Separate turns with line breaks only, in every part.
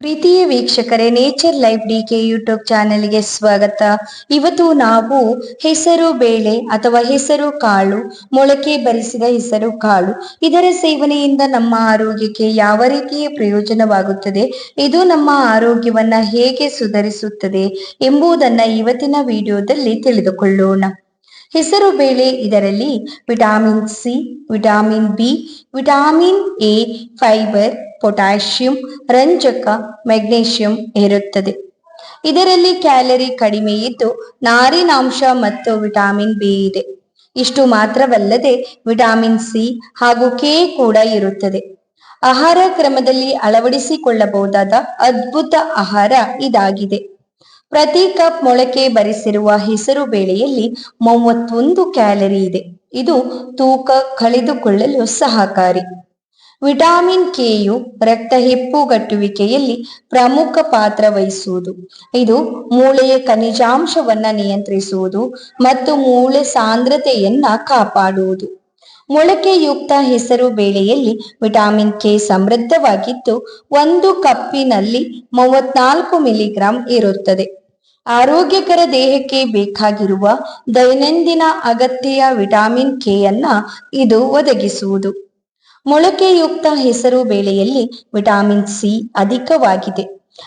ಪ್ರೀತಿಯ ವೀಕ್ಷಕರೇ nature life D K YouTube ಚಾನೆಲ್ಗೆ ಸ್ವಾಗತ. ಇವತ್ತು ನಾವು ಹೆಸರು ಬೇಳೆ ಅಥವಾ ಹೆಸರು ಕಾಳು, ಮೊಳಕೆ ಬರಿಸಿದ ಹೆಸರು ಕಾಳು, ಇದರ ಸೇವನೆಯಿಂದ ನಮ್ಮ ಆರೋಗ್ಯಕ್ಕೆ ಯಾವ ರೀತಿಯ ಪ್ರಯೋಜನವಾಗುತ್ತದೆ, ಇದು ನಮ್ಮ ಆರೋಗ್ಯವನ್ನ ಹೇಗೆ ಸುಧಾರಿಸುತ್ತದೆ ಎಂಬುದನ್ನ ಇವತ್ತಿನ ವಿಡಿಯೋದಲ್ಲಿ ತಿಳಿದುಕೊಳ್ಳೋಣ. ಹೆಸರು ಬೇಳೆ ಇದರಲ್ಲಿ vitamin C, vitamin B, vitamin A, fibre, potassium, ರಂಜಕ, ಮೆಗ್ನೀಷಿಯಂ ಇರುತ್ತದೆ. ಇದರಲ್ಲಿ ಕ್ಯಾಲರಿ ಕಡಿಮೆ ಇದ್ದು ನಾರಿನಾಂಶ ಮತ್ತು ವಿಟಾಮಿನ್ ಬಿ ಇದೆ. ಇಷ್ಟು ಮಾತ್ರವಲ್ಲದೆ ವಿಟಾಮಿನ್ ಸಿ ಹಾಗೂ ಕೆ ಕೂಡ ಇರುತ್ತದೆ. ಆಹಾರ ಕ್ರಮದಲ್ಲಿ ಅಳವಡಿಸಿಕೊಳ್ಳಬಹುದಾದ ಅದ್ಭುತ ಆಹಾರ ಇದಾಗಿದೆ. ಪ್ರತಿ ಕಪ್ ಮೊಳಕೆ ಬರಿಸಿರುವ ಹೆಸರು ಬೇಳೆಯಲ್ಲಿ ಮೂವತ್ತೊಂದು ಕ್ಯಾಲರಿ ಇದೆ. ಇದು ತೂಕ ಕಳೆದುಕೊಳ್ಳಲು ಸಹಕಾರಿ. ವಿಟಾಮಿನ್ ಕೆಯು ರಕ್ತ ಹೆಪ್ಪುಗಟ್ಟುವಿಕೆಯಲ್ಲಿ ಪ್ರಮುಖ ಪಾತ್ರ ವಹಿಸುವುದು. ಇದು ಮೂಳೆಯ ಖನಿಜಾಂಶವನ್ನ ನಿಯಂತ್ರಿಸುವುದು ಮತ್ತು ಮೂಳೆ ಸಾಂದ್ರತೆಯನ್ನ ಕಾಪಾಡುವುದು. ಮೊಳಕೆಯುಕ್ತ ಹೆಸರು ಬೇಳೆಯಲ್ಲಿ ವಿಟಾಮಿನ್ ಕೆ ಸಮೃದ್ಧವಾಗಿದ್ದು ಒಂದು ಕಪ್ಪಿನಲ್ಲಿ ಮೂವತ್ನಾಲ್ಕು ಮಿಲಿಗ್ರಾಂ ಇರುತ್ತದೆ. ಆರೋಗ್ಯಕರ ದೇಹಕ್ಕೆ ಬೇಕಾಗಿರುವ ದೈನಂದಿನ ಅಗತ್ಯ ವಿಟಾಮಿನ್ ಕೆ ಅನ್ನ ಇದು ಒದಗಿಸುವುದು. ಮೊಳಕೆಯುಕ್ತ ಹೆಸರು ಬೇಳೆಯಲ್ಲಿ ವಿಟಾಮಿನ್ ಸಿ ಅಧಿಕವಾಗಿದೆ.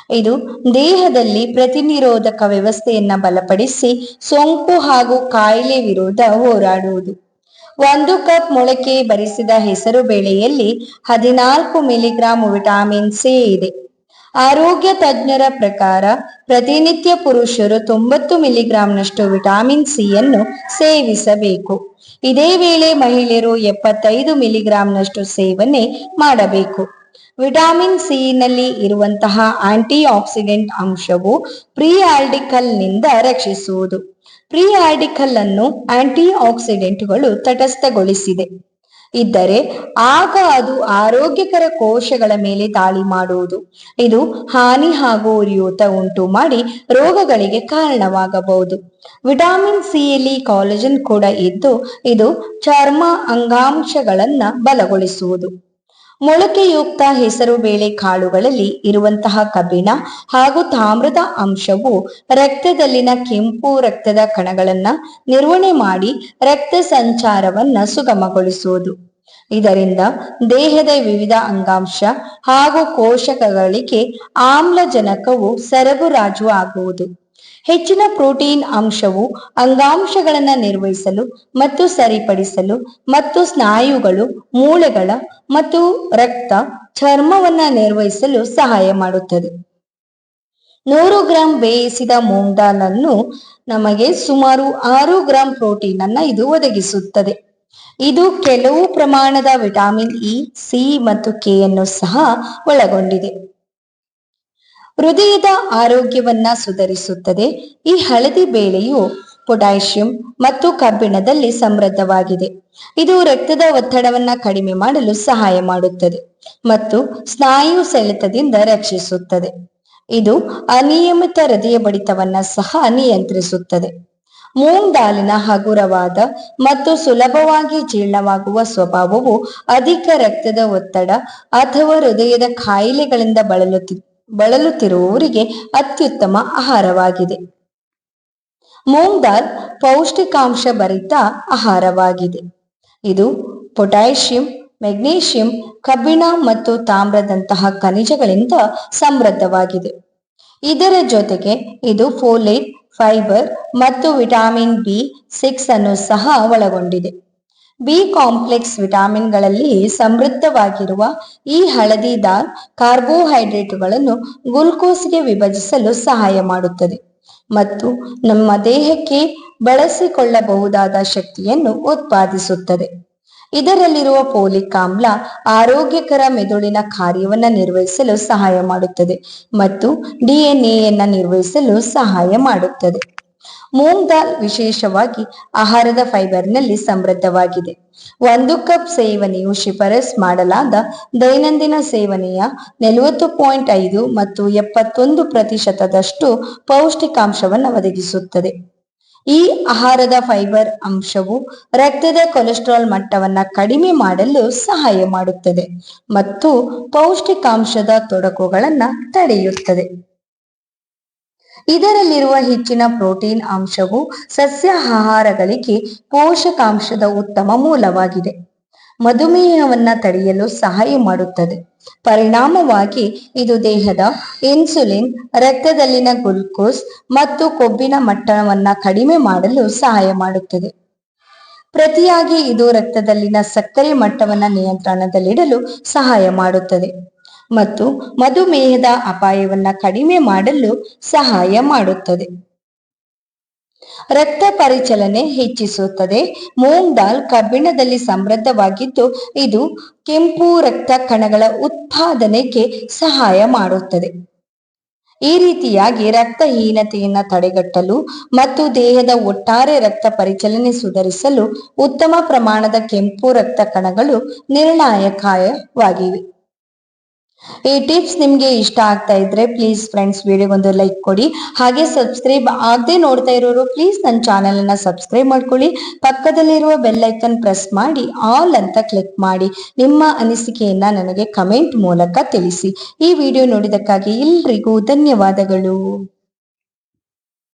ಇದು ದೇಹದಲ್ಲಿ ಪ್ರತಿನಿರೋಧಕ ವ್ಯವಸ್ಥೆಯನ್ನ ಬಲಪಡಿಸಿ ಸೋಂಕು ಹಾಗೂ ಕಾಯಿಲೆ ವಿರೋಧ ಹೋರಾಡುವುದು. ಒಂದು ಕಪ್ ಮೊಳಕೆ ಬರಿಸಿದ ಹೆಸರು ಬೇಳೆಯಲ್ಲಿ ಹದಿನಾಲ್ಕು ಮಿಲಿಗ್ರಾಂ ವಿಟಾಮಿನ್ ಸಿ ಇದೆ. ಆರೋಗ್ಯ ತಜ್ಞರ ಪ್ರಕಾರ ಪ್ರತಿನಿತ್ಯ ಪುರುಷರು ತೊಂಬತ್ತು ಮಿಲಿಗ್ರಾಂನಷ್ಟು ವಿಟಾಮಿನ್ ಸಿ ಯನ್ನು ಸೇವಿಸಬೇಕು. ಇದೇ ವೇಳೆ ಮಹಿಳೆಯರು ಎಪ್ಪತ್ತೈದು ಮಿಲಿಗ್ರಾಂನಷ್ಟು ಸೇವನೆ ಮಾಡಬೇಕು. ವಿಟಾಮಿನ್ ಸಿ ನಲ್ಲಿ ಇರುವಂತಹ ಆಂಟಿ ಆಕ್ಸಿಡೆಂಟ್ ಅಂಶವು ಪ್ರೀ ಆಲ್ಡಿಕಲ್ನಿಂದ ರಕ್ಷಿಸುವುದು. ಪ್ರೀ ಆಲ್ಡಿಕಲ್ ಅನ್ನು ಆಂಟಿ ಆಕ್ಸಿಡೆಂಟ್ಗಳು ತಟಸ್ಥಗೊಳಿಸಿದೆ. ಇದ್ದರೆ ಆಗ ಅದು ಆರೋಗ್ಯಕರ ಕೋಶಗಳ ಮೇಲೆ ದಾಳಿ ಮಾಡುವುದು. ಇದು ಹಾನಿ ಹಾಗೂ ಉರಿಯೂತ ಉಂಟು ಮಾಡಿ ರೋಗಗಳಿಗೆ ಕಾರಣವಾಗಬಹುದು. ವಿಟಾಮಿನ್ ಸಿಯಲ್ಲಿ ಕಾಲಜನ್ ಕೂಡ ಇದ್ದು, ಇದು ಚರ್ಮ ಅಂಗಾಂಶಗಳನ್ನ ಬಲಗೊಳಿಸುವುದು. ಮೊಳಕೆಯುಕ್ತ ಹೆಸರು ಬೇಳೆ ಕಾಳುಗಳಲ್ಲಿ ಇರುವಂತಹ ಕಬ್ಬಿಣ ಹಾಗೂ ತಾಮ್ರದ ಅಂಶವು ರಕ್ತದಲ್ಲಿನ ಕೆಂಪು ರಕ್ತದ ಕಣಗಳನ್ನ ನಿರ್ವಹಣೆ ಮಾಡಿ ರಕ್ತ ಸಂಚಾರವನ್ನ ಸುಗಮಗೊಳಿಸುವುದು. ಇದರಿಂದ ದೇಹದ ವಿವಿಧ ಅಂಗಾಂಶ ಹಾಗೂ ಕೋಶಕಗಳಿಗೆ ಆಮ್ಲಜನಕವು ಸರಬರಾಜು ಆಗುವುದು. ಹೆಚ್ಚಿನ ಪ್ರೋಟೀನ್ ಅಂಶವು ಅಂಗಾಂಶಗಳನ್ನು ನಿರ್ವಹಿಸಲು ಮತ್ತು ಸರಿಪಡಿಸಲು ಮತ್ತು ಸ್ನಾಯುಗಳು, ಮೂಳೆಗಳ ಮತ್ತು ರಕ್ತ ಚರ್ಮವನ್ನು ನಿರ್ವಹಿಸಲು ಸಹಾಯ ಮಾಡುತ್ತದೆ. ನೂರು ಗ್ರಾಂ ಬೇಯಿಸಿದ ಮೂಂಗ್ ದಾಲ್ ನಮಗೆ ಸುಮಾರು ಆರು ಗ್ರಾಂ ಪ್ರೋಟೀನ್ ಅನ್ನ ಇದು ಒದಗಿಸುತ್ತದೆ. ಇದು ಕೆಲವು ಪ್ರಮಾಣದ ವಿಟಾಮಿನ್ ಇ, ಸಿ ಮತ್ತು ಕೆ ಅನ್ನು ಸಹ ಒಳಗೊಂಡಿದೆ. ಹೃದಯದ ಆರೋಗ್ಯವನ್ನ ಸುಧಾರಿಸುತ್ತದೆ. ಈ ಹಳದಿ ಬೇಳೆಯು ಪೊಟ್ಯಾಷಿಯಂ ಮತ್ತು ಕಬ್ಬಿಣದಲ್ಲಿ ಸಮೃದ್ಧವಾಗಿದೆ. ಇದು ರಕ್ತದ ಒತ್ತಡವನ್ನ ಕಡಿಮೆ ಮಾಡಲು ಸಹಾಯ ಮಾಡುತ್ತದೆ ಮತ್ತು ಸ್ನಾಯು ಸೆಳೆತದಿಂದ ರಕ್ಷಿಸುತ್ತದೆ. ಇದು ಅನಿಯಮಿತ ಹೃದಯ ಬಡಿತವನ್ನ ಸಹ ನಿಯಂತ್ರಿಸುತ್ತದೆ. ಮೂಂಗ್ ದಾಲಿನ ಹಗುರವಾದ ಮತ್ತು ಸುಲಭವಾಗಿ ಜೀರ್ಣವಾಗುವ ಸ್ವಭಾವವು ಅಧಿಕ ರಕ್ತದ ಒತ್ತಡ ಅಥವಾ ಹೃದಯದ ಕಾಯಿಲೆಗಳಿಂದ ಬಳಲುತ್ತಿ ಬಳಲುತ್ತಿರುವವರಿಗೆ ಅತ್ಯುತ್ತಮ ಆಹಾರವಾಗಿದೆ. ಮೂಂಗ್ ದಾಲ್ ಪೌಷ್ಟಿಕಾಂಶ ಭರಿತ ಆಹಾರವಾಗಿದೆ. ಇದು ಪೊಟ್ಯಾಷಿಯಂ, ಮೆಗ್ನೀಷಿಯಂ, ಕಬ್ಬಿಣ ಮತ್ತು ತಾಮ್ರದಂತಹ ಖನಿಜಗಳಿಂದ ಸಮೃದ್ಧವಾಗಿದೆ. ಇದರ ಜೊತೆಗೆ ಇದು ಫೋಲೇಟ್, ಫೈಬರ್ ಮತ್ತು ವಿಟಾಮಿನ್ ಬಿ ಸಿಕ್ಸ್ ಅನ್ನು ಸಹ ಒಳಗೊಂಡಿದೆ. ಬಿ ಕಾಂಪ್ಲೆಕ್ಸ್ ವಿಟಾಮಿನ್ಗಳಲ್ಲಿ ಸಮೃದ್ಧವಾಗಿರುವ ಈ ಹಳದಿ ದಾಲ್ ಕಾರ್ಬೋಹೈಡ್ರೇಟುಗಳನ್ನು ಗ್ಲುಕೋಸ್ಗೆ ವಿಭಜಿಸಲು ಸಹಾಯ ಮಾಡುತ್ತದೆ ಮತ್ತು ನಮ್ಮ ದೇಹಕ್ಕೆ ಬಳಸಿಕೊಳ್ಳಬಹುದಾದ ಶಕ್ತಿಯನ್ನು ಉತ್ಪಾದಿಸುತ್ತದೆ. ಇದರಲ್ಲಿರುವ ಪೋಲಿಕ್ ಆಮ್ಲ ಆರೋಗ್ಯಕರ ಮೆದುಳಿನ ಕಾರ್ಯವನ್ನ ನಿರ್ವಹಿಸಲು ಸಹಾಯ ಮಾಡುತ್ತದೆ ಮತ್ತು ಡಿಎನ್ಎಯನ್ನ ನಿರ್ವಹಿಸಲು ಸಹಾಯ ಮಾಡುತ್ತದೆ. ಮೂಂಗ್ ದಾಲ್ ವಿಶೇಷವಾಗಿ ಆಹಾರದ ಫೈಬರ್ನಲ್ಲಿ ಸಮೃದ್ಧವಾಗಿದೆ. ಒಂದು ಕಪ್ ಸೇವನೆಯು ಶಿಫಾರಸ್ ಮಾಡಲಾದ ದೈನಂದಿನ ಸೇವನೆಯ ನಲವತ್ತು ಪಾಯಿಂಟ್ ಐದು ಮತ್ತು ಎಪ್ಪತ್ತೊಂದು ಪ್ರತಿಶತದಷ್ಟು ಪೌಷ್ಟಿಕಾಂಶವನ್ನು ಒದಗಿಸುತ್ತದೆ. ಈ ಆಹಾರದ ಫೈಬರ್ ಅಂಶವು ರಕ್ತದ ಕೊಲೆಸ್ಟ್ರಾಲ್ ಮಟ್ಟವನ್ನು ಕಡಿಮೆ ಮಾಡಲು ಸಹಾಯ ಮಾಡುತ್ತದೆ ಮತ್ತು ಪೌಷ್ಟಿಕಾಂಶದ ತೊಡಕುಗಳನ್ನು ತಡೆಯುತ್ತದೆ. ಇದರಲ್ಲಿರುವ ಹೆಚ್ಚಿನ ಪ್ರೋಟೀನ್ ಅಂಶವು ಸಸ್ಯ ಆಹಾರಗಳಿಗೆ ಪೋಷಕಾಂಶದ ಉತ್ತಮ ಮೂಲವಾಗಿದೆ. ಮಧುಮೇಹವನ್ನು ತಡೆಯಲು ಸಹಾಯ ಮಾಡುತ್ತದೆ. ಪರಿಣಾಮವಾಗಿ ಇದು ದೇಹದ ಇನ್ಸುಲಿನ್, ರಕ್ತದಲ್ಲಿನ ಗ್ಲುಕೋಸ್ ಮತ್ತು ಕೊಬ್ಬಿನ ಮಟ್ಟವನ್ನು ಕಡಿಮೆ ಮಾಡಲು ಸಹಾಯ ಮಾಡುತ್ತದೆ. ಪ್ರತಿಯಾಗಿ ಇದು ರಕ್ತದಲ್ಲಿನ ಸಕ್ಕರೆ ಮಟ್ಟವನ್ನು ನಿಯಂತ್ರಣದಲ್ಲಿಡಲು ಸಹಾಯ ಮಾಡುತ್ತದೆ. ಮತ್ತು ಮಧುಮೇಹದ ಅಪಾಯವನ್ನ ಕಡಿಮೆ ಮಾಡಲು ಸಹಾಯ ಮಾಡುತ್ತದೆ. ರಕ್ತ ಪರಿಚಲನೆ ಹೆಚ್ಚಿಸುತ್ತದೆ. ಮೂಂಗ್ ದಾಲ್ ಕಬ್ಬಿಣದಲ್ಲಿ ಸಮೃದ್ಧವಾಗಿದ್ದು, ಇದು ಕೆಂಪು ರಕ್ತ ಕಣಗಳ ಉತ್ಪಾದನೆಗೆ ಸಹಾಯ ಮಾಡುತ್ತದೆ. ಈ ರೀತಿಯಾಗಿ ರಕ್ತಹೀನತೆಯನ್ನು ತಡೆಗಟ್ಟಲು ಮತ್ತು ದೇಹದ ಒಟ್ಟಾರೆ ರಕ್ತ ಪರಿಚಲನೆ ಸುಧಾರಿಸಲು ಉತ್ತಮ ಪ್ರಮಾಣದ ಕೆಂಪು ರಕ್ತ ಕಣಗಳು ನಿರ್ಣಾಯಕವಾಗಿವೆ. ಈ ಟಿಪ್ಸ್ ನಿಮ್ಗೆ ಇಷ್ಟ ಆಗ್ತಾ ಇದ್ರೆ ಪ್ಲೀಸ್ ಫ್ರೆಂಡ್ಸ್ ವಿಡಿಯೋಗೊಂದು ಲೈಕ್ ಕೊಡಿ. ಹಾಗೆ ಸಬ್ಸ್ಕ್ರೈಬ್ ಆಗದೆ ನೋಡ್ತಾ ಇರೋರು ಪ್ಲೀಸ್ ನನ್ನ ಚಾನೆಲ್ ಅನ್ನ ಸಬ್ಸ್ಕ್ರೈಬ್ ಮಾಡ್ಕೊಳ್ಳಿ. ಪಕ್ಕದಲ್ಲಿರುವ ಬೆಲ್ ಐಕನ್ ಪ್ರೆಸ್ ಮಾಡಿ ಆಲ್ ಅಂತ ಕ್ಲಿಕ್ ಮಾಡಿ. ನಿಮ್ಮ ಅನಿಸಿಕೆಯನ್ನ ನನಗೆ ಕಮೆಂಟ್ ಮೂಲಕ ತಿಳಿಸಿ. ಈ ವಿಡಿಯೋ ನೋಡಿದಕ್ಕಾಗಿ ಎಲ್ರಿಗೂ ಧನ್ಯವಾದಗಳು.